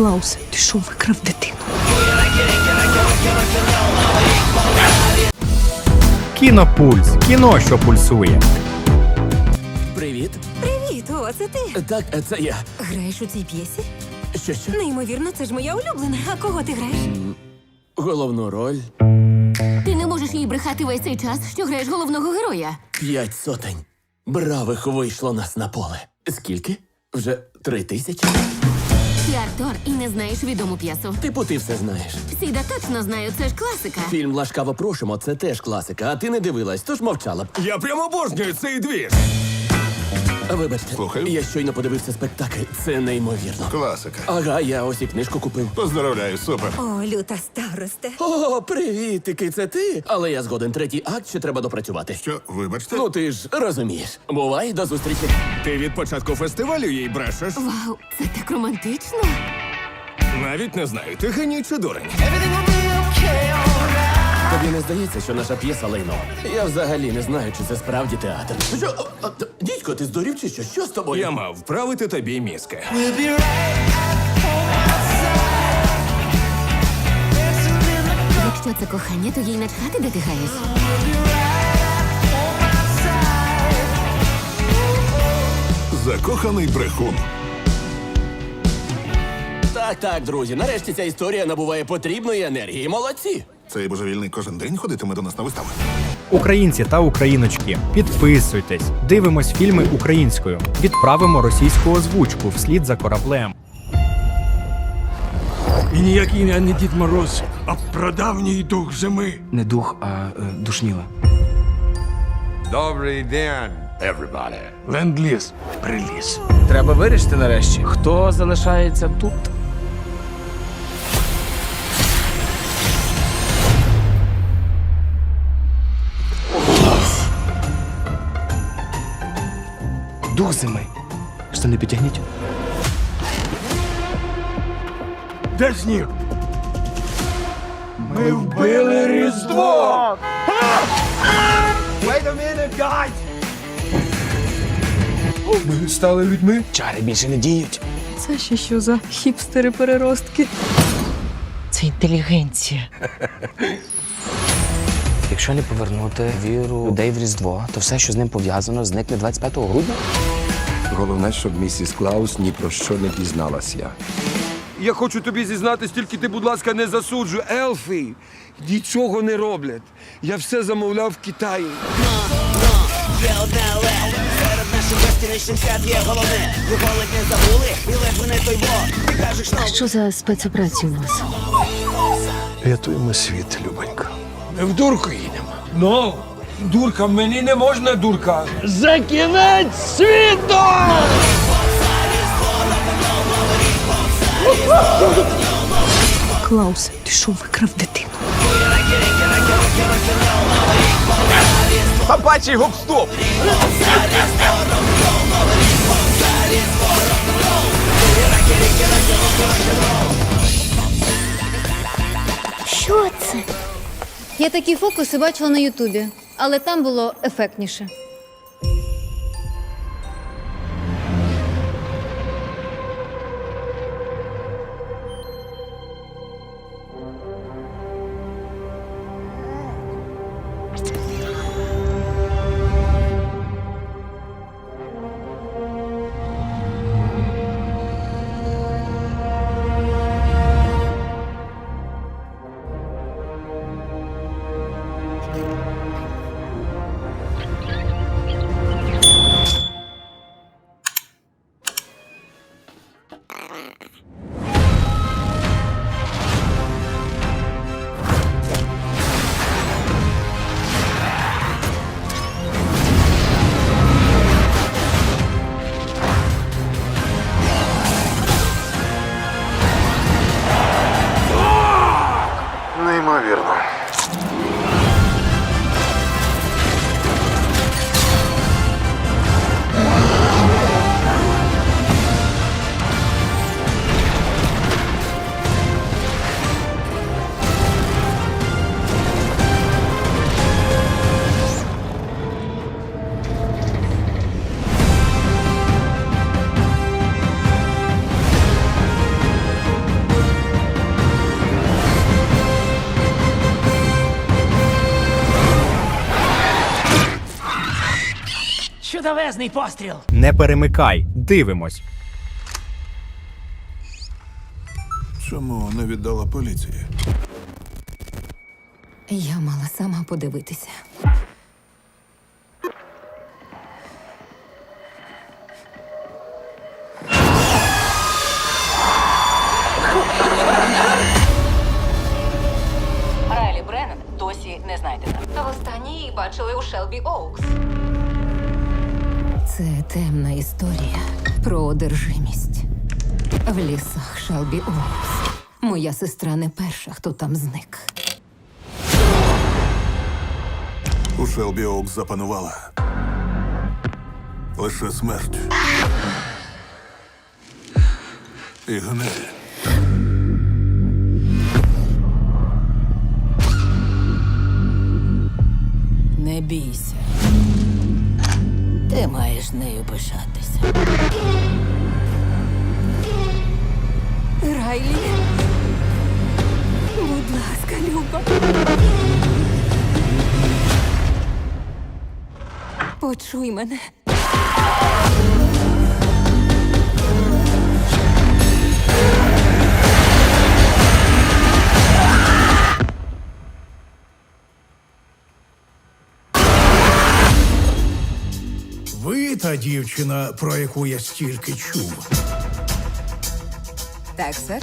Клаус, ти що викрав дитину? Кінопульс. Кіно, що пульсує. Привіт. Привіт, о, це ти. Так, е, це я. Граєш у цій п'єсі? Що що? Неймовірно, це ж моя улюблена. А кого ти граєш? Головну роль Ти не можеш їй брехати весь цей час, що граєш головного героя. п'ять сотень. Бравих вийшло нас на поле. Скільки? Вже три тисячі? Ти Артур і не знаєш відому п'єсу. Типу, ти все знаєш. Сіда точно знаю, це ж класика. Фільм Лашкаво прошимо, це теж класика, а ти не дивилась, тож мовчала б. Я прямо обожнюю цей двіж. Вибачте, Слухаю. я щойно подивився спектакль. Це неймовірно. Класика. Ага, я ось і книжку купив. Поздравляю, супер. О, люта старосте. О, привітики, це ти? Але я згоден, третій акт ще треба допрацювати. Що, вибачте? Ну ти ж розумієш. Бувай, до зустрічі. Ти від початку фестивалю їй брешеш. Вау, це так романтично. Навіть не знаю, ти геній чи дурень. Тобі не здається, що наша п'єса лайно. Я взагалі не знаю, чи це справді театр. Що? Дідько, ти здурів чи що? Що з тобою? Я мав вправити тобі мізки. Якщо це кохання, то їй начхати, де ти граєш. Закоханий брехун. Так, так, друзі. Нарешті ця історія набуває потрібної енергії. Молодці! Цей божевільний кожен день ходитиме до нас на вистави. Українці та україночки, підписуйтесь, дивимось фільми українською, відправимо російську озвучку вслід за кораблем. І ніякий я не Дід Мороз, а прадавній дух зими. Не дух, а е, душніла. Добрий день, everybody. Ленд-ліз приліз. Треба вирішити нарешті, хто залишається тут. Зими. Штани підтягніть. Де сніг? Ми вбили Різдво! Wait a minute, guys! Ми стали людьми? Чари більше не діють. Це ще що за хіпстери-переростки? Це інтелігенція. Якщо не повернути віру людей в Різдво, то все, що з ним пов'язано, зникне 25 грудня. Головне, щоб місіс Клаус ні про що не дізналася. Я хочу тобі зізнатись, тільки ти, будь ласка, не засуджуй. Елфи нічого не роблять. Я все замовляв в Китаї. Що за спецоперація у вас? Рятуємо світ, Любонька. Ми в дурку їдемо. Ну, дурка, мені не можна дурка. За кінець світу! Клаус, ти що викрав дитину? Собачий гоп-стоп! Що це? Я такі фокуси бачила на Ютубі, але там було ефектніше. Чудовезний постріл! Не перемикай, дивимось. Чому не віддала поліції? Я мала сама подивитися. Райлі Бреннан досі не знайдена. Востаннє її бачили у Шелбі Оукс. Це темна історія про одержимість. В лісах Шелбі Оукс. Моя сестра не перша, хто там зник. У Шелбі Оукс запанувала. Лише смерть. І гниль. Ти маєш нею пишатися. Райлі. Будь ласка, Люба. Почуй мене. Та дівчина, про яку я стільки чув. Так, сер.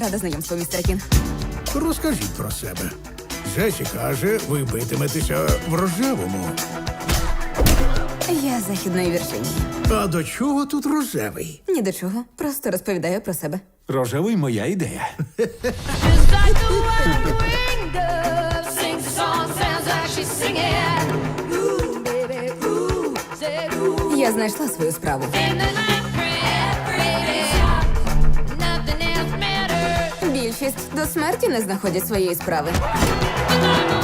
Рада знайомству, містер Кін. Розкажіть про себе. Джесі каже, ви битиметеся в рожевому. Я з західної Вірджинії. А до чого тут рожевий? Ні до чого. Просто розповідаю про себе. Рожевий моя ідея. Я знайшла свою справу. Більшість до смерті не знаходять своєї справи.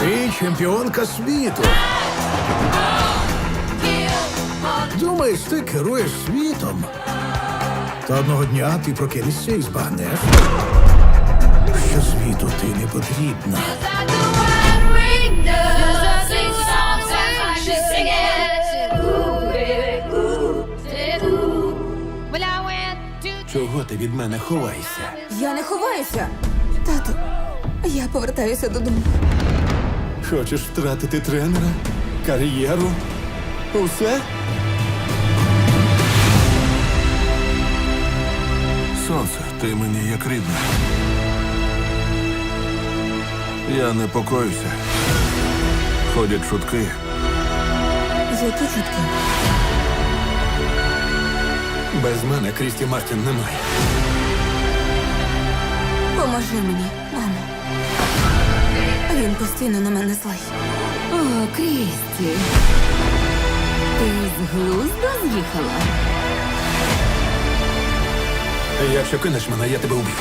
Ти чемпіонка світу. Думаєш, ти керуєш світом. Та одного дня ти прокинешся і збагнеш, що світу ти не потрібна. Чого ти від мене ховаєшся? Я не ховаюся. Тату, я повертаюся додому. Хочеш втратити тренера, кар'єру? Усе? Сонце, ти мені як рідна. Я непокоюся. Ходять чутки. Які чутки? Без мене Крісті Мартін немає. Поможи мені, мамо. Він постійно на мене злий. О, Крісті. Ти з глузду з'їхала? Якщо кинеш мене, я тебе уб'ю.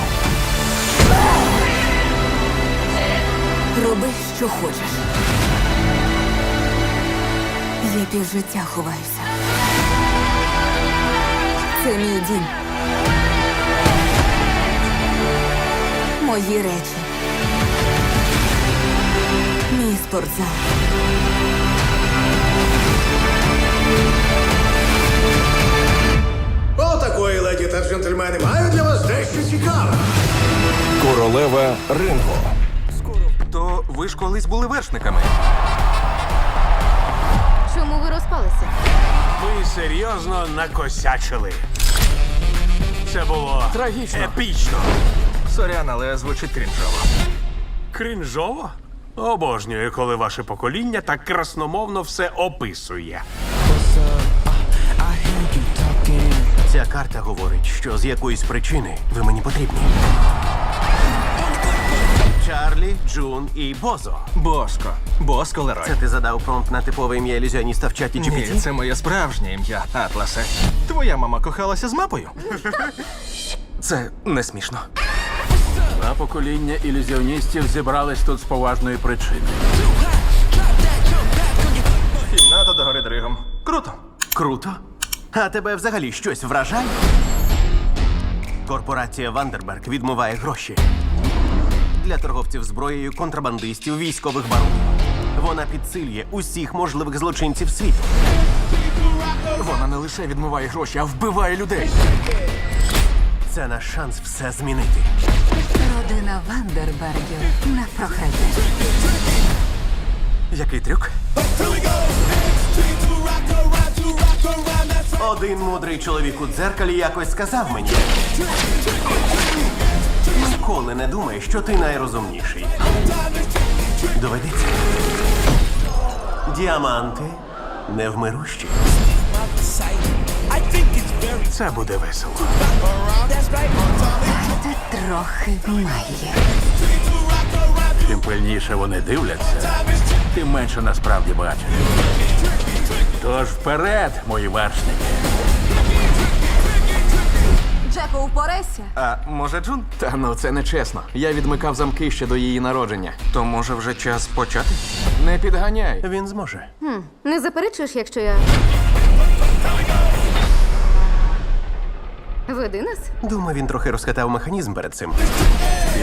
Роби, що хочеш. Я півжиття ховаюся. Це мій дім. Мої речі. Мій спортзал. Отакої, леді та джентльмени, маю для вас дещо цікаве. Королева Ринго. То ви ж колись були вершниками. Чому ви розпалися? Ми серйозно накосячили. Це було трагічно. Епічно. Сорян, але звучить крінжово. Крінжово? Обожнюю, коли ваше покоління так красномовно все описує. Ця карта говорить, що з якоїсь причини ви мені потрібні. Чарлі, Джун і Бозо. Боско. Боско Лерой. Це ти задав промпт на типове ім'я ілюзіоніста в чаті Ні, це моє справжнє ім'я, Атласе. Твоя мама кохалася з мапою? Це не смішно. А покоління ілюзіоністів зібрались тут з поважної причини. Кімната до гори дригом. Круто. Круто. А тебе взагалі щось вражає? Корпорація Вандерберг відмиває гроші для торговців зброєю, контрабандистів, військових баронів. Вона підсилює усіх можливих злочинців світу. Вона не лише відмиває гроші, а вбиває людей. Це наш шанс все змінити. Родина Вандербергів на прохання. Який трюк? Один мудрий чоловік у дзеркалі якось сказав мені. Ніколи не думай, що ти найрозумніший. Доведеться. Діаманти невмирущі. Це буде весело. Ти трохи має. Чим пильніше вони дивляться, тим менше насправді бачать. Тож вперед, мої вершники. Джеко, упорайся. А може Джун? Та ну це не чесно. Я відмикав замки ще до її народження. То може вже час почати? Не підганяй. Він зможе. Не заперечуєш, якщо я. Веди нас? Думаю, він трохи розкатав механізм перед цим.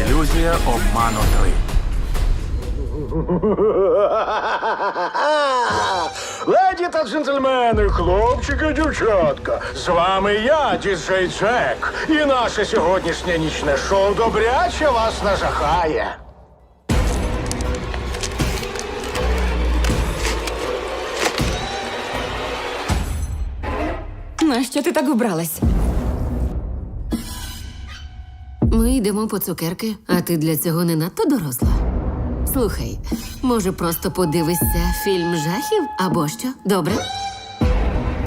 Ілюзія обману 3. Леді та джентльмени, хлопчики, дівчатка. З вами я, діджей Джек. І наше сьогоднішнє нічне шоу добряче вас нажахає. Нащо ти так вбралась? Ми йдемо по цукерки, а ти для цього не надто доросла. Слухай, може, просто подивишся фільм жахів або що? Добре?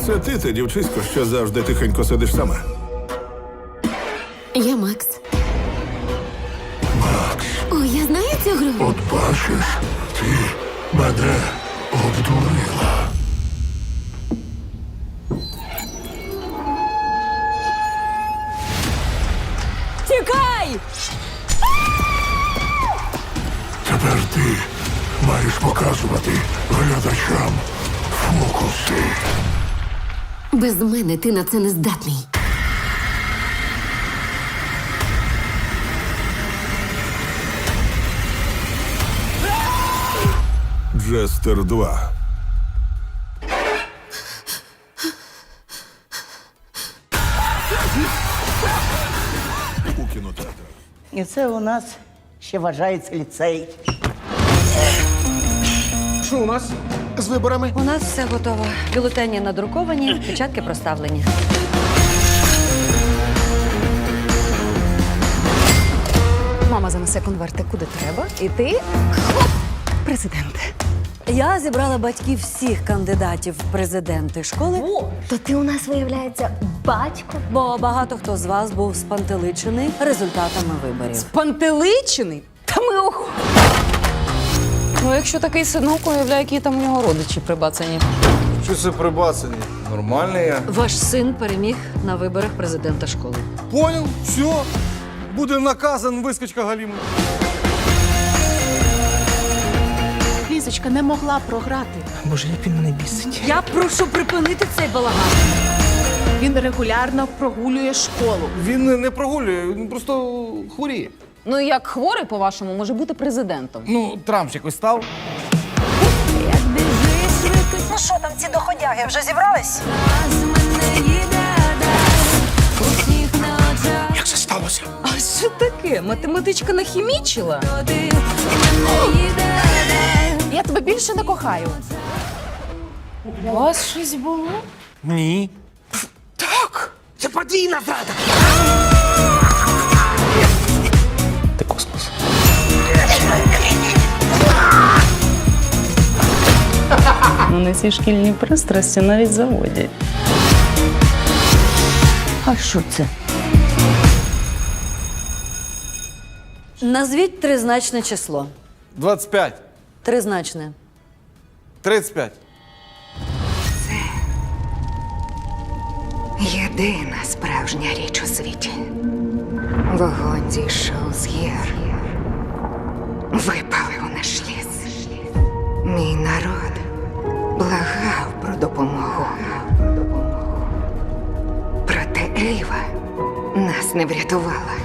Це ти, та дівчисько, що завжди тихенько сидиш сама. Я Макс. О, я знаю цю гру. От бачиш, ти мене обдурила. Глядачам фокуси. Без мене ти на це не здатний. Джестер 2. У кінотеатрах. І це у нас ще вважається ліцей. Що у нас з виборами? У нас все готово. Бюлетені надруковані, печатки проставлені. Мама занесе конверти куди треба, і ти хоп, президент. Я зібрала батьків всіх кандидатів в президенти школи. То ти у нас виявляється батько. Бо багато хто з вас був спантеличений результатами виборів. Пантеличений? Та ми ох. Ну, якщо такий синок, уявляю, які там у нього родичі прибацані. Що це прибацані? Нормальний я. Ваш син переміг на виборах президента школи. Поняв? Все. Буде наказан вискочка Галіма. Лізочка не могла програти. Боже, як він мене бісить. Я прошу припинити цей балаган. Він регулярно прогулює школу. Він не прогулює, він просто хворіє. Ну, як хворий, по-вашому, може бути президентом. Ну, Трамп ж якось став. Ну що там ці доходяги вже зібрались? Як це сталося? А що таке? Математичка нахімічила? Я тебе більше не кохаю. У вас щось було? Ні. Так! Це подвійна зрада! Вони ці шкільні пристрасті навіть заводять. А що це? Назвіть тризначне число. 25, Тризначне. 35. Єдина справжня річ у світі. Вогонь зійшов з гір. Випалив наш ліс. Мій народ благав про допомогу. Проте Ейва нас не врятувала.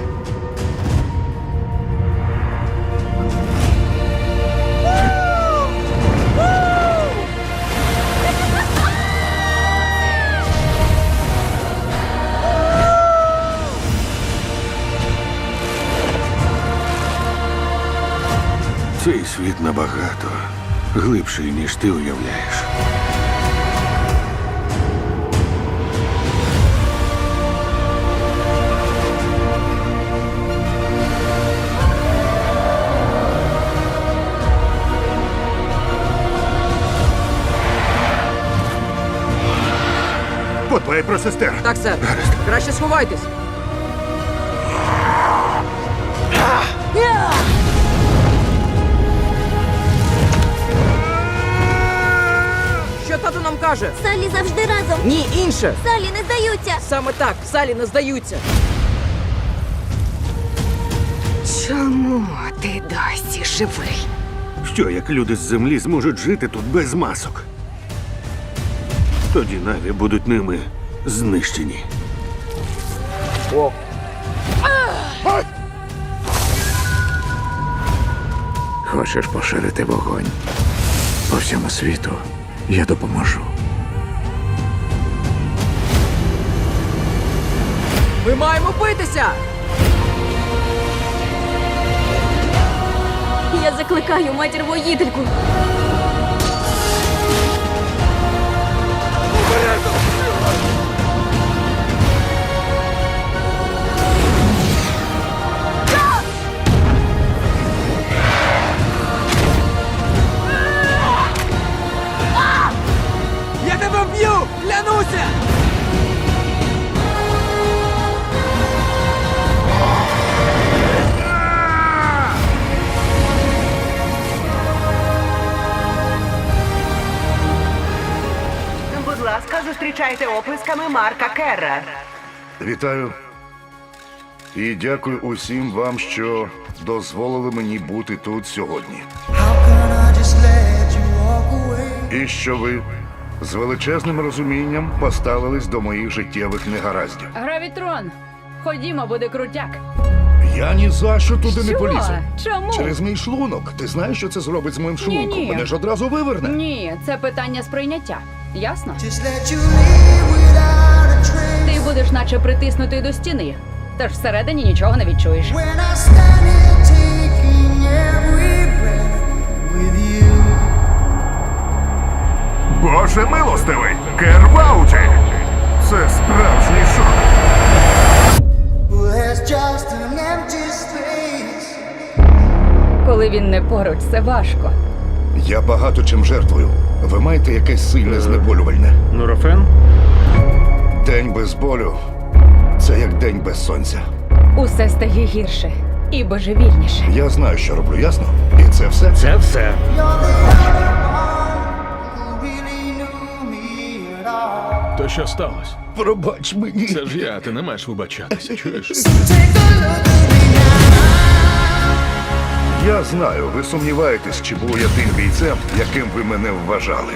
Цей світ набагато глибший, ніж ти уявляєш. Подбай про сестер. Так, сер. Краще сховайтесь. Нам каже? Салі завжди разом. Ні, інше. Салі не здаються. Саме так, Салі не здаються. Чому ти досі живий? Що як люди з землі зможуть жити тут без масок? Тоді наві будуть ними знищені. Хочеш поширити вогонь по всьому світу? Я допоможу. Ми маємо битися! Я закликаю матір воїтельку. Я зустрічайте Марка Керра. Вітаю. І дякую усім вам, що дозволили мені бути тут сьогодні. І що ви з величезним розумінням поставились до моїх життєвих негараздів. Гравітрон, ходімо, буде крутяк. Я ні за що туди не Що? полізу. Чому? Через мій шлунок. Ти знаєш, що це зробить з моїм шлунком? Ні-ні. Мене ж одразу виверне. Ні, це питання сприйняття. Ясно? Ти будеш наче притиснутий до стіни. Тож всередині нічого не відчуєш. Боже милостивий! Кервауті! Це справжній шок. Коли він не поруч, це важко. Я багато чим жертвую. Ви маєте якесь сильне знеболювальне. Нурофен? День без болю це як день без сонця. Усе стає гірше і божевільніше. Я знаю, що роблю, ясно? І це все. Це все. То що сталося? Пробач мені. Це ж я, ти не маєш вибачатися, чуєш? Я знаю, ви сумніваєтесь, чи був я тим бійцем, яким ви мене вважали.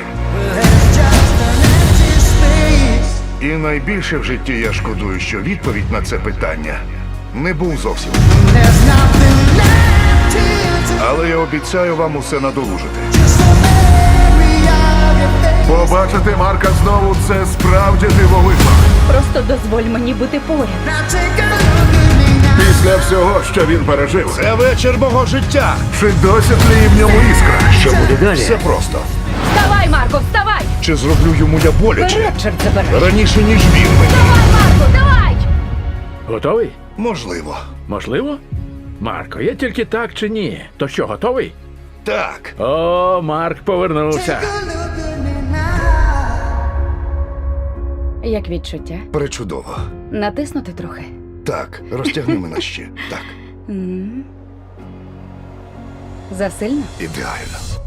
І найбільше в житті я шкодую, що відповідь на це питання не був зовсім. Але я обіцяю вам усе надолужити. Побачити Марка знову це справді дивовижно. Просто дозволь мені бути поряд. Після всього, що він пережив, Це вечір мого життя. чи досі тліє в ньому іскра? Що буде далі? Все просто. Вставай, Марко, вставай! Чи зроблю йому я боляче? Чорт забирай! Раніше, ніж він мені. Давай, Марко, давай! Готовий? Можливо. Можливо? Марко, я тільки так чи ні? То що, готовий? Так. О, Марк повернувся. Як відчуття? Причудово. Натиснути трохи. Так, розтягни мене ще. Так, Засильно? ідеально.